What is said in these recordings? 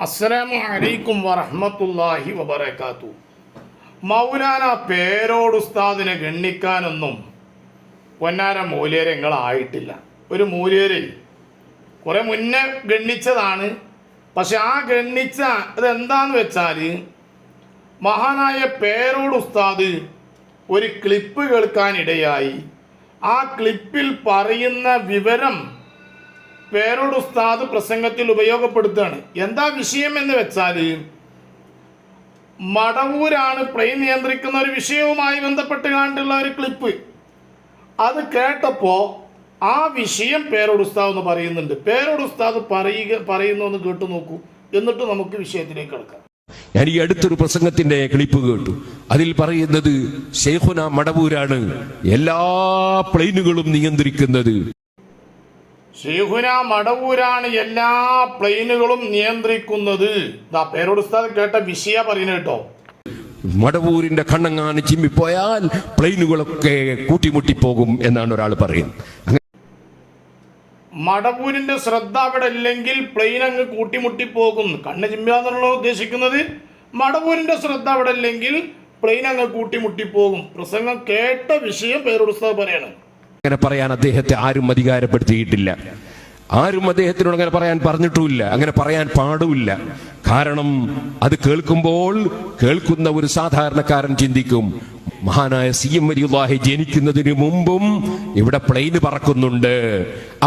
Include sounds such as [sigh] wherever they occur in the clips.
അസ്സലാമു അലൈക്കും വറഹ്മത്തുള്ളാഹി വബറകാത്തു. മൗലാന പേരോട് ഉസ്താദിനെ ഗണ്ണിക്കാനൊന്നും പൊന്നാര മൂല്യരങ്ങളായിട്ടില്ല. ഒരു മൂല്യരിൽ കുറെ മുന്നേ ഗണ്ണിച്ചതാണ്. പക്ഷെ ആ ഗണ്ണിച്ച അതെന്താന്ന് വെച്ചാൽ മഹാനായ പേരോട് ഉസ്താദ് ഒരു ക്ലിപ്പ് കേൾക്കാനിടയായി. ആ ക്ലിപ്പിൽ പറയുന്ന വിവരം പേരോട് ഉസ്താദ് പ്രസംഗത്തിൽ ഉപയോഗപ്പെടുത്തുകയാണ്. എന്താ വിഷയം എന്ന് വെച്ചാൽ മടവൂരാണ് പ്ലെയിൻ നിയന്ത്രിക്കുന്ന ഒരു വിഷയവുമായി ബന്ധപ്പെട്ട് കണ്ടുള്ള ഒരു ക്ലിപ്പ് അത് കേട്ടപ്പോൾ ആ വിഷയം പേരോട് ഉസ്താദ് എന്ന് പറയുന്നുണ്ട്. പേരോട് ഉസ്താദ് പറയുക പറയുന്നു എന്ന് കേട്ടു നോക്കൂ. എന്നിട്ട് നമുക്ക് വിഷയത്തിലേക്ക് കിടക്കാം. ഞാൻ ഈ അടുത്തൊരു പ്രസംഗത്തിന്റെ ക്ലിപ്പ് കേട്ടു. അതിൽ പറയുന്നത് ഷെയ്ഖുന മടവൂരാണ് എല്ലാ പ്ലെയിനുകളും നിയന്ത്രിക്കുന്നത്. ഷെയ്ഖുന മടവൂരാണ് എല്ലാ പ്ലെയിനുകളും നിയന്ത്രിക്കുന്നത്. ദാ പേരോട് ഉസ്താദ് കേട്ട വിഷയ പറയുന്നത് കേട്ടോ. മടവൂരിന്റെ കണ്ണങ്ങാണ് ചിമ്മിപ്പോയാൽ പ്ലെയിനുകളൊക്കെ കൂട്ടിമുട്ടിപ്പോകും എന്നാണ് ഒരാൾ പറയുന്നത്. മടവൂരിന്റെ ശ്രദ്ധ അവിടെ ഇല്ലെങ്കിൽ പ്ലെയിൻ അങ്ങ് കൂട്ടിമുട്ടി പോകും കണ്ണ് ചിമ്മിയാന്നുള്ള ഉദ്ദേശിക്കുന്നത്. മടവൂരിന്റെ ശ്രദ്ധ അവിടെ ഇല്ലെങ്കിൽ പ്ലെയിൻ അങ്ങ് കൂട്ടിമുട്ടി പോകും പ്രസംഗം കേട്ട വിഷയം പേരോട് ഉസ്താദ് പറയാണ്. അങ്ങനെ പറയാൻ അദ്ദേഹത്തെ ആരും അധികാരപ്പെടുത്തിയിട്ടില്ല. ആരും അദ്ദേഹത്തിനോട് അങ്ങനെ പറയാൻ പറഞ്ഞിട്ടുമില്ല. അങ്ങനെ പറയാൻ പാടുമില്ല. കാരണം അത് കേൾക്കുമ്പോൾ കേൾക്കുന്ന ഒരു സാധാരണക്കാരൻ ചിന്തിക്കും മഹാനായ സി എം വലിയുല്ലാഹി ജനിക്കുന്നതിന് മുമ്പും ഇവിടെ പ്ലെയിന് പറക്കുന്നുണ്ട്.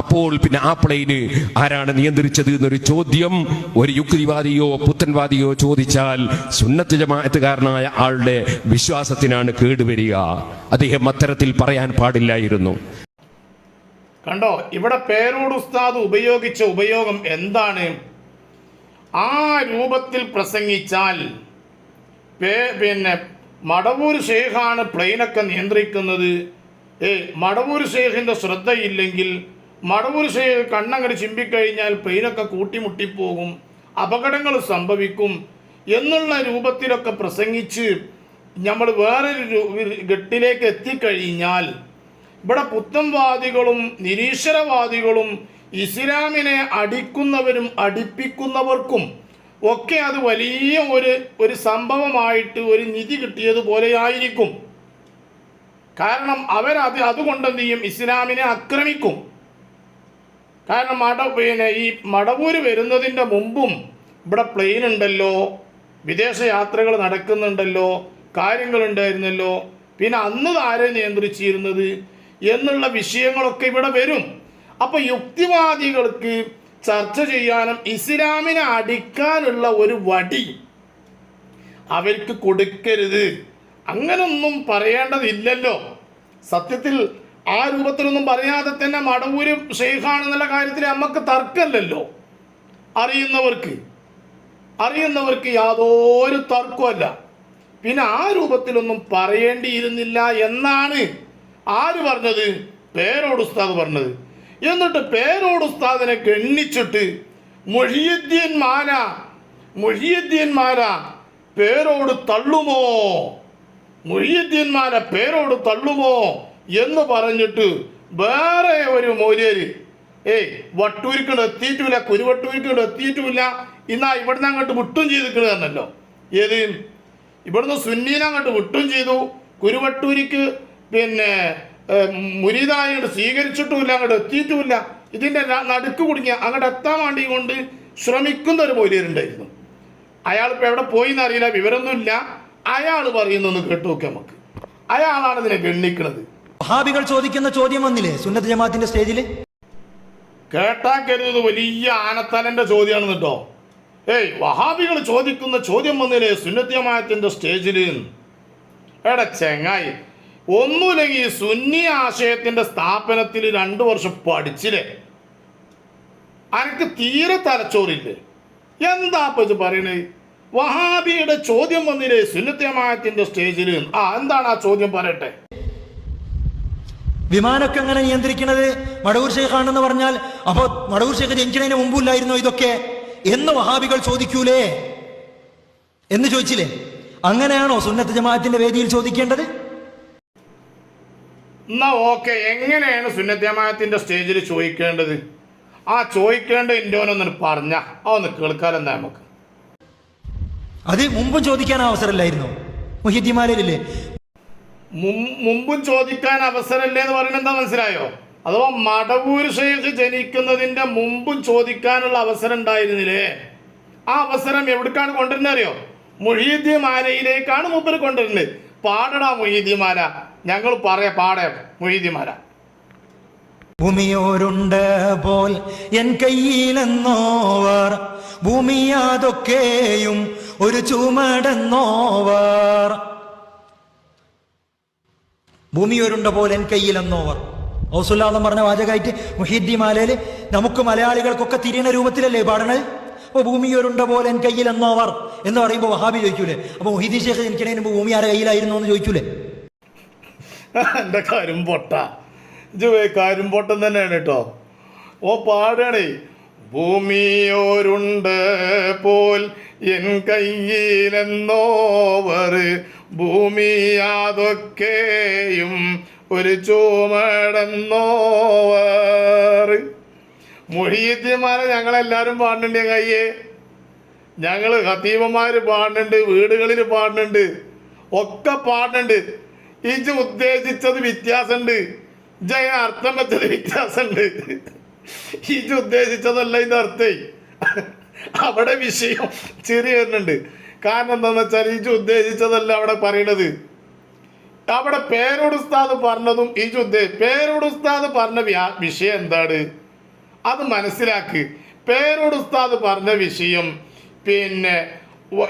അപ്പോൾ പിന്നെ ആ പ്ലെയിന് ആരാണ് നിയന്ത്രിച്ചത് എന്നൊരു ചോദ്യം ഒരു യുക്തിവാദിയോ പുത്തൻവാദിയോ ചോദിച്ചാൽ സുന്നത്ത് ജമാഅത്തുകാരനായ ആളുടെ വിശ്വാസത്തിനാണ് കേടുവരിക. അദ്ദേഹം അത്തരത്തിൽ പറയാൻ പാടില്ലായിരുന്നു. കണ്ടോ ഇവിടെ പേരോട് ഉസ്താദ് ഉപയോഗിച്ച ഉപയോഗം എന്താണ്? ആ രൂപത്തിൽ പ്രസംഗിച്ചാൽ പിന്നെ മടവൂർ ഷേഖാണ് പ്ലെയിനൊക്കെ നിയന്ത്രിക്കുന്നത്. ഏ മടവൂർ ഷേഖിന്റെ ശ്രദ്ധയില്ലെങ്കിൽ മടവൂർ ഷേഖ് കണ്ണങ്ങട് ചിമ്പിക്കഴിഞ്ഞാൽ പ്ലെയിനൊക്കെ കൂട്ടിമുട്ടിപ്പോകും. അപകടങ്ങൾ സംഭവിക്കും എന്നുള്ള രൂപത്തിലൊക്കെ പ്രസംഗിച്ച് നമ്മൾ വേറൊരു ഗട്ടിലേക്ക് എത്തിക്കഴിഞ്ഞാൽ ഇവിടെ പുത്തൻവാദികളും നിരീശ്വരവാദികളും ഇസ്ലാമിനെ അടിക്കുന്നവരും അടിപ്പിക്കുന്നവർക്കും ഒക്കെ അത് വലിയ ഒരു ഒരു സംഭവമായിട്ട് ഒരു നിധി കിട്ടിയതുപോലെയായിരിക്കും കാരണം അവരത് അതുകൊണ്ടെന്ത് ചെയ്യും? ഇസ്ലാമിനെ ആക്രമിക്കും. കാരണം മട പിന്നെ ഈ മടവൂര് വരുന്നതിന്റെ മുമ്പും ഇവിടെ പ്ലെയിൻ ഉണ്ടല്ലോ വിദേശ യാത്രകൾ നടക്കുന്നുണ്ടല്ലോ കാര്യങ്ങളുണ്ടായിരുന്നല്ലോ. പിന്നെ അന്ന് ആരെ നിയന്ത്രിച്ചിരുന്നത്? എന്നുള്ള വിഷയങ്ങളൊക്കെ ഇവിടെ വരും. അപ്പോൾ യുക്തിവാദികൾക്ക് ചർച്ച ചെയ്യാനും ഇസ്ലാമിനെ അടിക്കാനുള്ള ഒരു വടി അവർക്ക് കൊടുക്കരുത്. അങ്ങനൊന്നും പറയേണ്ടതില്ലല്ലോ. സത്യത്തിൽ ആ രൂപത്തിലൊന്നും പറയാതെ തന്നെ മടവൂര് ഷെയ്ഖാണെന്നുള്ള കാര്യത്തിൽ നമുക്ക് തർക്കമല്ലല്ലോ അറിയുന്നവർക്ക്. അറിയുന്നവർക്ക് യാതൊരു തർക്കമല്ല പിന്നെ ആ രൂപത്തിലൊന്നും പറയേണ്ടിയിരുന്നില്ല എന്നാണ് ആര് പറഞ്ഞത്? പേരോട് ഉസ്താദ് പറഞ്ഞത്. എന്നിട്ട് പേരോട് ഉസ്താദിനെ ഗണ്ണിച്ചിട്ട് മൊഴിയദ്യന്മാര മൊഴിയദ്യന്മാര പേരോട് തള്ളുമോ? മൊഴിയദ്യന്മാരെ പേരോട് തള്ളുമോ? എന്ന് പറഞ്ഞിട്ട് വേറെ ഒരു മൂല്യര് ഏയ് വട്ടൂരിക്കണ്ട് എത്തിയിട്ടുമില്ല കുരുവട്ടൂരിക്കണ്ട് എത്തിയിട്ടുമില്ല ഇന്നാ ഇവിടുന്ന് അങ്ങോട്ട് വിട്ടും ചെയ്തിരിക്കണതല്ലോ ഏത്? ഇവിടുന്ന് സുന്നീനെ അങ്ങോട്ട് വിട്ടും ചെയ്തു. കുരുവട്ടൂരിക്ക് പിന്നെ മുരീതായി അങ്ങോട്ട് സ്വീകരിച്ചിട്ടുമില്ല അങ്ങോട്ട് എത്തിയിട്ടുമില്ല. ഇതിന്റെ നടുക്ക് കുടുങ്ങിയ അങ്ങോട്ട് എത്താൻ വേണ്ടി കൊണ്ട് ശ്രമിക്കുന്ന ഒരു പോലീരുണ്ടായിരുന്നു അയാൾ ഇപ്പോൾ എവിടെ പോയി എന്നറിയില്ല വിവരമൊന്നുമില്ല. അയാൾ പറയുന്നൊന്ന് കേട്ടു നോക്കി നമുക്ക്. അയാളാണ് ഇതിനെ ഗണ്ണിക്കുന്നത് വഹാബികൾ ചോദിക്കുന്ന ചോദ്യം വന്നില്ലേ സുന്നത്ത് ജമാഅത്തിന്റെ സ്റ്റേജിൽ? കേട്ടാ കരുതുന്നത് വലിയ ആനത്തലന്റെ ചോദ്യമാണ് കേട്ടോ. ഏയ് വഹാബികൾ ചോദിക്കുന്ന ചോദ്യം വന്നില്ലേ സുന്നത്യമായത്തിന്റെ സ്റ്റേജിൽ എടാ ചെങ്ങായി ഒന്നുമില്ലെങ്കിൽ സുന്നി ആശയത്തിന്റെ സ്ഥാപനത്തിൽ രണ്ടു വർഷം പഠിച്ചില്ലേ? അനക്ക് തീരെ തലച്ചോറില്ലേ? എന്താ ഇത് പറയണേ? വഹാബിയുടെ ചോദ്യം വന്നില്ലേ സുന്നത്യമായത്തിന്റെ സ്റ്റേജിൽ ആ എന്താണ് ആ ചോദ്യം പറയട്ടെ? വിമാനമൊക്കെ എങ്ങനെ നിയന്ത്രിക്കുന്നത് മടവൂർ ഷെയ്ഖാണെന്ന് പറഞ്ഞാൽ അപ്പോൾ മടവൂർ ഷെയ്ഖ് ജനിക്കുന്നതിന് മുമ്പില്ലായിരുന്നോ ഇതൊക്കെ? എന്ന് വഹാബികൾ ചോദിക്കൂലേ? എന്ന് ചോദിച്ചില്ലേ? അങ്ങനെയാണോ സുന്നത്ത് ജമാഅത്തിന്റെ വേദിയിൽ ചോദിക്കേണ്ടത്? എന്നാ ഓക്കെ എങ്ങനെയാണ് സുന്നത്യമായത്തിന്റെ സ്റ്റേജിൽ ചോദിക്കേണ്ടത്? ആ ചോദിക്കേണ്ട ഇൻഡോനൊന്ന് പറഞ്ഞ ആ ഒന്ന് കേൾക്കാലെന്താ നമുക്ക്. അത് മുമ്പും ചോദിക്കാൻ അവസരമില്ലായിരുന്നു. മുഹിദ്ദിമാരില്ലേ മും- മുമ്പും ചോദിക്കാൻ അവസരമില്ലേ എന്ന് പറയുന്നത് എന്താ മനസ്സിലായോ? അഥവാ മടവൂർ ഷെയ്ഖ് ജനിക്കുന്നതിന്റെ മുമ്പും ചോദിക്കാനുള്ള അവസരം ഉണ്ടായിരുന്നില്ലേ? ആ അവസരം എവിടേക്കാണ് കൊണ്ടുവരുന്നത് അറിയോ? മുമ്പിൽ കൊണ്ടുവരുന്നത്. പാടടാ മൊഹീദ്യ മാല ഞങ്ങൾ പറയ പാടേ മൊയ്തിമാരാ ഭൂമിയോരുണ്ട് പോൽ എൻ കയ്യിലെന്നോവർ ഭൂമിയാതൊക്കെയും ഒരു ചുമടെന്നോവർ. ഭൂമിയോരുണ്ട പോൽ എൻ കയ്യിലെന്നോവർ. ഔസുല്ലാദം പറഞ്ഞ വാചകമായിട്ട് മുഹിദ്ദി മാലയിൽ നമുക്ക് മലയാളികൾക്കൊക്കെ തിരിയണ രൂപത്തിലല്ലേ പാടണത്? അപ്പൊ ഭൂമിയോരുണ്ട പോലെ എൻ കയ്യിലെന്നോവർ എന്ന് പറയുമ്പോൾ വഹാബി ചോദിക്കൂലേ? അപ്പൊ മുഹിദ്ദി ഷേഖ് ജനിക്കണതിന് മുമ്പ് ഭൂമി ആരുടെ കയ്യിലായിരുന്നു എന്ന് ചോദിക്കൂലേ? [laughs] എന്റെ കരിമ്പൊട്ട ജുവേ കരിമ്പൊട്ടൻ തന്നെയാണ് കേട്ടോ. ഓ പാടണേ. ഭൂമിയോരുണ്ട് പോൽ എൻ കയ്യിലെന്നോവർ. ഭൂമി അതൊക്കെയും ഒരു ചൂമടന്നോവർ. മൊഴിയത്തിമാരെ ഞങ്ങളെല്ലാവരും പാടുന്നുണ്ട് കയ്യെ. ഞങ്ങൾ ഹത്തീമന്മാർ പാടുന്നുണ്ട് വീടുകളിൽ പാടുന്നുണ്ട് ഒക്കെ പാടുന്നുണ്ട്. ഇജ് ഉദ്ദേശിച്ചത് വ്യത്യാസമുണ്ട്. ജയ അർത്ഥം വെച്ചത് വ്യത്യാസമുണ്ട്. ഇജ് ഉദ്ദേശിച്ചതല്ല ഇത് അർത്ഥം. അവിടെ വിഷയം ചെറിയ വരുന്നുണ്ട്. കാരണം എന്താന്ന് വെച്ചാൽ ഇജ് ഉദ്ദേശിച്ചതല്ല അവിടെ പറയണത്. അവിടെ പേരോടുസ്താദ് പറഞ്ഞതും ഇജ് ഉദ്ദേശ പേരോടുസ്താദ് പറഞ്ഞ വിഷയം എന്താണ്? അത് മനസ്സിലാക്ക്. പേരോടുസ്താദ് പറഞ്ഞ വിഷയം പിന്നെ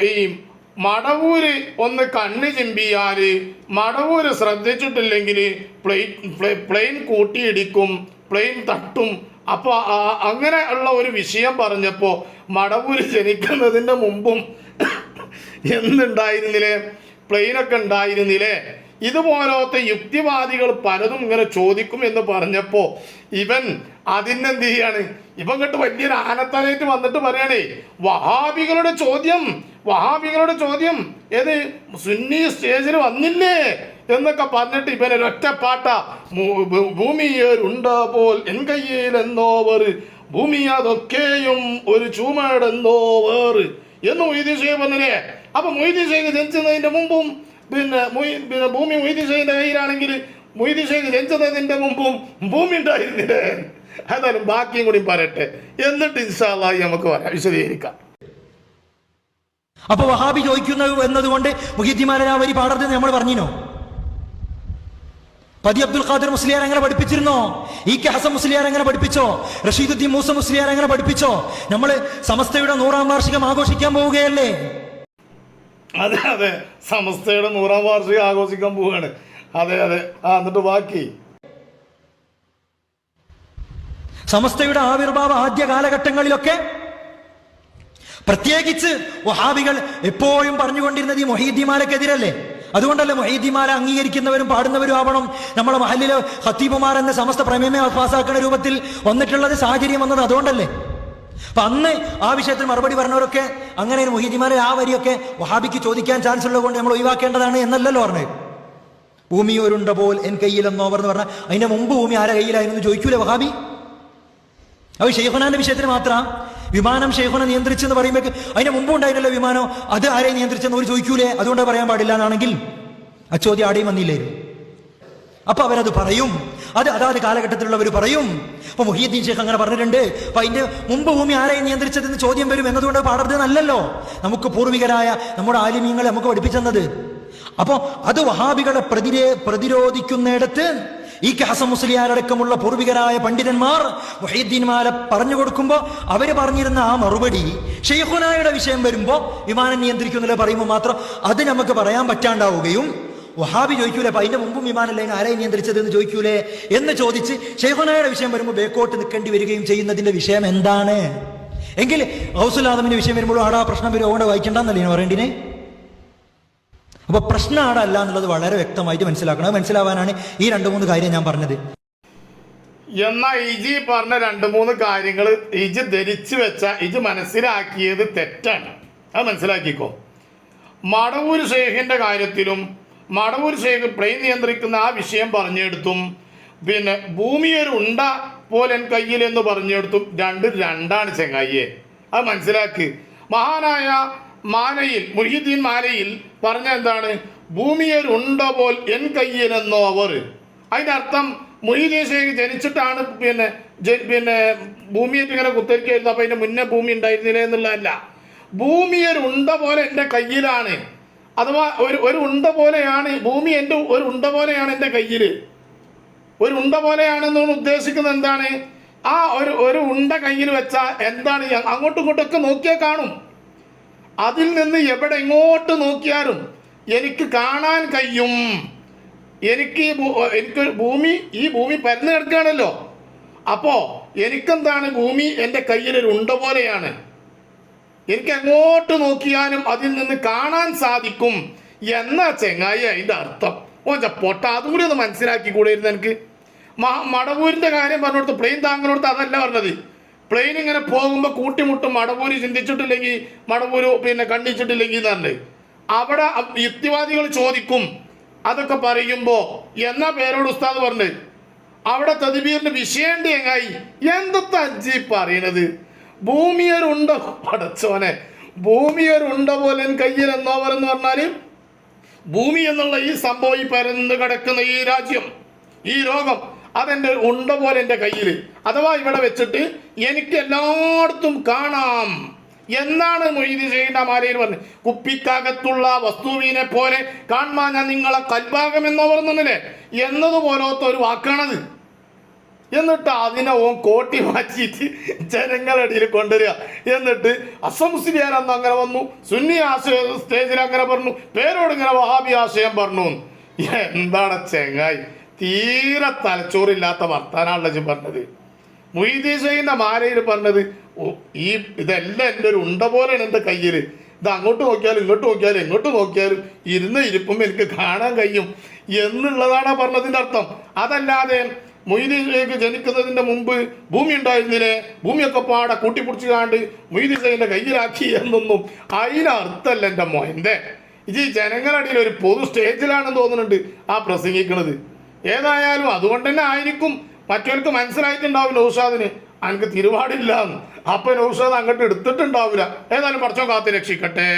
ഈ മടവൂര് ഒന്ന് കണ്ണ് ചിമ്പിയാൽ മടവൂര് ശ്രദ്ധിച്ചിട്ടില്ലെങ്കിൽ പ്ലെയിൻ പ്ലെ- പ്ലെയിൻ കൂട്ടിയിടിക്കും പ്ലെയിൻ തട്ടും. അപ്പോൾ അങ്ങനെ ഉള്ള ഒരു വിഷയം പറഞ്ഞപ്പോൾ മടവൂര് ജനിക്കുന്നതിന്റെ മുമ്പും എന്തുണ്ടായിരുന്നില്ലേ? പ്ലെയിനൊക്കെ ഉണ്ടായിരുന്നില്ലേ? ഇതുപോലത്തെ യുക്തിവാദികൾ പലതും ഇങ്ങനെ ചോദിക്കും എന്ന് പറഞ്ഞപ്പോൾ ഇവൻ അതിനെന്ത് ചെയ്യാണ് ഇപ്പം കണ്ട് വലിയൊരു ആനത്തലയിട്ട് വന്നിട്ട് പറയണേ വഹാബികളുടെ ചോദ്യം വഹാബികളുടെ ചോദ്യം ഏത് സുന്നി സ്റ്റേജിൽ വന്നില്ലേ? എന്നൊക്കെ പറഞ്ഞിട്ട് ഇവൻ ഒറ്റപ്പാട്ട ഭൂമിയേരുണ്ടാ പോൽ എൻ കയ്യിൽ എന്നോവർ ഭൂമി അതൊക്കെയും ഒരു ചുമടെന്നോവർ എന്ന് മൊയ്തീൻ ഷെയ്ഖ് പറഞ്ഞില്ലേ? അപ്പൊ മൊയ്തീൻ ഷെയ്ഖ് ജനിച്ചതിന്റെ മുമ്പും പിന്നെ പിന്നെ ഭൂമി മൊയ്തീൻ ഷെയ്ഖിന്റെ കയ്യിലാണെങ്കിൽ മൊയ്തീൻ ഷെയ്ഖ് ജനിച്ചതിന്റെ മുമ്പും ഭൂമി ഉണ്ടായിരുന്നില്ലേ? ഏതായാലും ബാക്കിയും കൂടി പറയട്ടെ. എന്നിട്ട് ഇൻഷാല്ലായി നമുക്ക് പറയാം വിശദീകരിക്കാം. അപ്പൊ വഹാബി ചോദിക്കുന്നത് എന്നതുകൊണ്ട് മുഹിദ്ദിമാരെ ആ വരി പാടരുതെന്ന് നമ്മൾ പറഞ്ഞിനോ? പതി അബ്ദുൽ ഖാദർ മുസ്ലിയാർ അങ്ങനെ പഠിപ്പിച്ചിരുന്നോ? ഇ കെ ഹസൻ മുസ്ലിയാർ അങ്ങനെ പഠിപ്പിച്ചോ? റഷീദുദ്ദീൻ മൂസ മുസ്ലിയാർ അങ്ങനെ പഠിപ്പിച്ചോ? നമ്മൾ സമസ്തയുടെ നൂറാം വാർഷികം ആഘോഷിക്കാൻ പോവുകയല്ലേ? അതെ അതെ. സമസ്തയുടെ നൂറാം വാർഷികം ആഘോഷിക്കാൻ പോവുകയാണ്. അതെ അതെ. ആ എന്നിട്ട് ബാക്കി. സമസ്തയുടെ ആവിർഭാവ ആദ്യ കാലഘട്ടങ്ങളിലൊക്കെ പ്രത്യേകിച്ച് വഹാബികൾ എപ്പോഴും പറഞ്ഞുകൊണ്ടിരുന്നത് ഈ മൊഹീദ്ദിമാലക്കെതിരല്ലേ അതുകൊണ്ടല്ലേ മൊഹീദ്ദിമാല അംഗീകരിക്കുന്നവരും പാടുന്നവരും ആവണം. നമ്മളെ മഹലിലെ ഹത്തീബുമാർ എന്ന സമസ്ത പ്രമേയമേ പാസ്സാക്കുന്ന രൂപത്തിൽ വന്നിട്ടുള്ളത് സാഹചര്യം വന്നത് അതുകൊണ്ടല്ലേ? അപ്പൊ അന്ന് ആ വിഷയത്തിൽ മറുപടി പറഞ്ഞവരൊക്കെ അങ്ങനെ മൊഹീദിമാരെ ആ വരിയൊക്കെ വഹാബിക്ക് ചോദിക്കാൻ ചാൻസ് ഉള്ളതുകൊണ്ട് നമ്മൾ ഒഴിവാക്കേണ്ടതാണ് എന്നല്ലല്ലോ പറഞ്ഞത്. ഭൂമി ഒരുണ്ട പോൽ എൻ കയ്യിലെന്നോവർ എന്ന് പറഞ്ഞാൽ അതിന്റെ മുമ്പ് ഭൂമി ആരെ കയ്യിലായിരുന്നു ചോദിക്കൂലേ വഹാബി? അത് ഷെയ്ഖുനാന്റെ വിഷയത്തിന് മാത്രം. വിമാനം ഷെയ്ഖുന നിയന്ത്രിച്ചെന്ന് പറയുമ്പോൾ അതിന് മുമ്പ് ഉണ്ടായിരുന്നല്ലോ വിമാനം? അത് ആരെ നിയന്ത്രിച്ചെന്ന് ഒരു ചോദിക്കൂലേ? അതുകൊണ്ട് പറയാൻ പാടില്ല എന്നാണെങ്കിൽ ആ ചോദ്യം ആടെയും വന്നില്ലായിരുന്നു അപ്പൊ അവരത് പറയും. അത് അതാത് കാലഘട്ടത്തിലുള്ളവർ പറയും. അപ്പൊ മുഹീദ്ദീൻ ഷെയ്ഖ് അങ്ങനെ പറഞ്ഞിട്ടുണ്ട്. അപ്പൊ അതിന്റെ മുമ്പ് ഭൂമി ആരെ നിയന്ത്രിച്ചതെന്ന് ചോദ്യം വരും എന്നതുകൊണ്ട് പാടരുത് നല്ലല്ലോ നമുക്ക് പൂർവികരായ നമ്മുടെ ആലിമീങ്ങളെ നമുക്ക് പഠിപ്പിച്ചെന്നത്. അപ്പോ അത് വഹാബികളെ പ്രതിരേ പ്രതിരോധിക്കുന്നിടത്ത് ഈ കെ ഹസൻ മുസ്ലിയാരടക്കമുള്ള പൂർവികരായ പണ്ഡിതന്മാർ മുഹീദ്ദീൻമാരെ പറഞ്ഞു കൊടുക്കുമ്പോൾ അവർ പറഞ്ഞിരുന്ന ആ മറുപടി ഷെയ്ഖുനായുടെ വിഷയം വരുമ്പോൾ വിമാനം നിയന്ത്രിക്കുന്നില്ല പറയുമ്പോൾ മാത്രം അത് നമുക്ക് പറയാൻ പറ്റാണ്ടാവുകയും വഹാബി ചോദിക്കൂലേ അപ്പൊ അതിന്റെ മുമ്പും വിമാനല്ലേ ആരെയും നിയന്ത്രിച്ചത്? എന്ന് ചോദിക്കൂലേ എന്ന് ചോദിച്ച് ഷെയ്ഖുനായുടെ വിഷയം വരുമ്പോൾ ബേക്കോട്ട് നിൽക്കേണ്ടി വരികയും ചെയ്യുന്നതിന്റെ വിഷയം എന്താണ്? എങ്കിൽ ഹൗസുൽ ആദമിന്റെ വിഷയം വരുമ്പോഴും ആടാ പ്രശ്നം വരും അതുകൊണ്ട് വായിക്കണ്ടെന്നല്ലേ പറയേണ്ടിനെ അപ്പൊ പ്രശ്നം ആടെ അല്ല എന്നുള്ളത് വളരെ വ്യക്തമായിട്ട് മനസ്സിലാക്കണം. മനസ്സിലാവാനാണ് ഈ രണ്ട് മൂന്ന് കാര്യം ഞാൻ പറഞ്ഞത്. എന്നാ ഇജി പറഞ്ഞ രണ്ട് മൂന്ന് കാര്യങ്ങൾ ഇജ് ധരിച്ചു വെച്ച ഇജ് മനസ്സിലാക്കിയത് തെറ്റാണ്. അത് മനസ്സിലാക്കിക്കോ. മടവൂർ ശേഖിന്റെ കാര്യത്തിലും മടവൂർ ഷെയ്ഖ് പ്ലെയിൻ നിയന്ത്രിക്കുന്ന ആ വിഷയം പറഞ്ഞെടുത്തും പിന്നെ ഭൂമി ഒരു ഉണ്ട പോലെ കയ്യിൽ എന്ന് പറഞ്ഞെടുത്തും രണ്ട് രണ്ടാണ് ചെങ്ങായിയെ. അത് മനസ്സിലാക്ക്. മഹാനായ മാലയിൽ മുഹിദ്ദീൻ മാലയിൽ പറഞ്ഞ എന്താണ്? ഭൂമിയൊരു ഉണ്ടോ പോൽ എൻ കയ്യിലെന്നോ അവർ. അതിന്റെ അർത്ഥം മുഹിദ്ദീൻ ഷേഖ് ജനിച്ചിട്ടാണ് പിന്നെ പിന്നെ ഭൂമിയായിട്ട് ഇങ്ങനെ കുത്തരിക്കായിരുന്നു. അപ്പം അതിന്റെ മുന്നേ ഭൂമി ഉണ്ടായിരുന്നില്ല എന്നുള്ളതല്ല. ഭൂമിയിൽ ഉണ്ട പോലെ എന്റെ കയ്യിലാണ്. അഥവാ ഒരു ഒരു ഉണ്ട പോലെയാണ് ഭൂമി എന്റെ ഒരു ഉണ്ട പോലെയാണ് എന്റെ കയ്യിൽ ഒരു ഉണ്ട പോലെയാണെന്നാണ് ഉദ്ദേശിക്കുന്നത് എന്താണ്? ആ ഒരു ഒരു ഉണ്ട കയ്യിൽ വെച്ചാൽ എന്താണ് അങ്ങോട്ടും ഇങ്ങോട്ടൊക്കെ നോക്കിയാൽ കാണും. അതിൽ നിന്ന് എവിടെ എങ്ങോട്ട് നോക്കിയാലും എനിക്ക് കാണാൻ കഴിയും. എനിക്ക് എനിക്ക് ഭൂമി ഈ ഭൂമി പരന്നു കിടക്കുകയാണല്ലോ. അപ്പോ എനിക്കെന്താണ് ഭൂമി എന്റെ കയ്യിലൊരു ഉണ്ട പോലെയാണ്. എനിക്ക് എങ്ങോട്ട് നോക്കിയാലും അതിൽ നിന്ന് കാണാൻ സാധിക്കും എന്ന ചെങ്ങായി അതിന്റെ അർത്ഥം. ഓച്ച പൊട്ട അതും കൂടി ഒന്ന് മനസ്സിലാക്കി കൂടെയിരുന്നു എനിക്ക്. മ- മടവൂരിന്റെ കാര്യം പറഞ്ഞുകൊടുത്ത് പ്ലെയിൻ താങ്കളോടത്ത് അതല്ല പറഞ്ഞത്. പ്ലെയിൻ ഇങ്ങനെ പോകുമ്പോൾ കൂട്ടിമുട്ടും മടപൂരി ചിന്തിച്ചിട്ടില്ലെങ്കിൽ മടവൂര് പിന്നെ കണ്ടിച്ചിട്ടില്ലെങ്കിൽ എന്നല്ലേ അവിടെ യുക്തിവാദികൾ ചോദിക്കും. അതൊക്കെ പറയുമ്പോ എന്നാ പേരോട് ഉസ്താദ് പറഞ്ഞു? അവിടെ തതിബീറിന് വിഷയണ്ടി എങ്ങായി? എന്തൊക്കെ അജ്ജി പറയണത്? ഭൂമിയൊരുണ്ട പടച്ചോനെ ഭൂമിയൊരുണ്ട പോലെ കയ്യിൽ എന്നോ പറഞ്ഞു പറഞ്ഞാൽ ഭൂമി എന്നുള്ള ഈ സംഭവം ഈ പരന്ന് കിടക്കുന്ന ഈ രാജ്യം ഈ രോഗം അതെന്റെ ഉണ്ട പോലെ എന്റെ കയ്യിൽ അഥവാ ഇവിടെ വെച്ചിട്ട് എനിക്ക് എല്ലായിടത്തും കാണാം. എന്നാണ് മൊയ്തി ചെയ്യുന്ന മാലയിൽ പറഞ്ഞത്. കുപ്പിക്കകത്തുള്ള വസ്തുവിനെ പോലെ കാണാൻ ഞാൻ നിങ്ങളെ കൽഭാഗം എന്നോ പറഞ്ഞില്ലേ എന്നതുപോലത്തെ ഒരു വാക്കാണത്. എന്നിട്ട് അതിനെ ഓൻ കോട്ടി മാറ്റിയിട്ട് ഇടയിൽ കൊണ്ടുവരിക. എന്നിട്ട് അസംസ്ലിയാൻ അന്ന് അങ്ങനെ വന്നു. സുന്നി ആശയ സ്റ്റേജിൽ അങ്ങനെ പറഞ്ഞു. പേരോട് ഇങ്ങനെ വഹാബി ആശയം പറഞ്ഞു. എന്താണ് ചെങ്ങായി? തീരെ തലച്ചോറില്ലാത്ത വർത്താനാണല്ലോ ഇജ്ജ് പറഞ്ഞത്. മൊയ്തീസൈന്റെ മാലയിൽ പറഞ്ഞത് ഈ ഇതെല്ലാം എന്റെ ഒരു ഉണ്ട പോലെയാണ് എന്റെ കയ്യിൽ ഇത് അങ്ങോട്ട് നോക്കിയാലും ഇങ്ങോട്ട് നോക്കിയാലും എങ്ങോട്ട് നോക്കിയാലും ഇരുന്ന് ഇരിപ്പം എനിക്ക് കാണാൻ കഴിയും എന്നുള്ളതാണ് പറഞ്ഞതിന്റെ അർത്ഥം. അതല്ലാതെ മൊയ്തീസയ്ക്ക് ജനിക്കുന്നതിന്റെ മുമ്പ് ഭൂമി ഉണ്ടായിരുന്നില്ലേ? ഭൂമിയൊക്കെ പാടെ കൂട്ടിപ്പിടിച്ച് കാണ്ട് മൊയ്തീസൈന്റെ കയ്യിലാക്കി എന്നൊന്നും അതിനർത്ഥമല്ല എന്റെ മോന്റെ ഇത് ജനങ്ങളുടെ ഒരു പൊതു സ്റ്റേജിലാണെന്ന് തോന്നുന്നുണ്ട് ആ പ്രസംഗിക്കുന്നത് ഏതായാലും അതുകൊണ്ട് തന്നെ ആയിരിക്കും. മറ്റവർക്ക് മനസ്സിലായിട്ടുണ്ടാവും നൗഷാദിന് അനക്ക് തിരുവാടില്ല എന്ന്. അപ്പൊ നൗഷാദ് അങ്ങോട്ട് എടുത്തിട്ടുണ്ടാവില്ല. ഏതായാലും പറച്ചോ കാത്ത് രക്ഷിക്കട്ടെ